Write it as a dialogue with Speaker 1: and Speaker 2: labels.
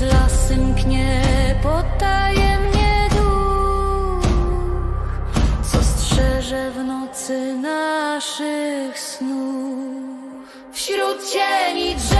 Speaker 1: przez lasy potajemnie duch, co strzeże w nocy naszych snów. Wśród cieni drzew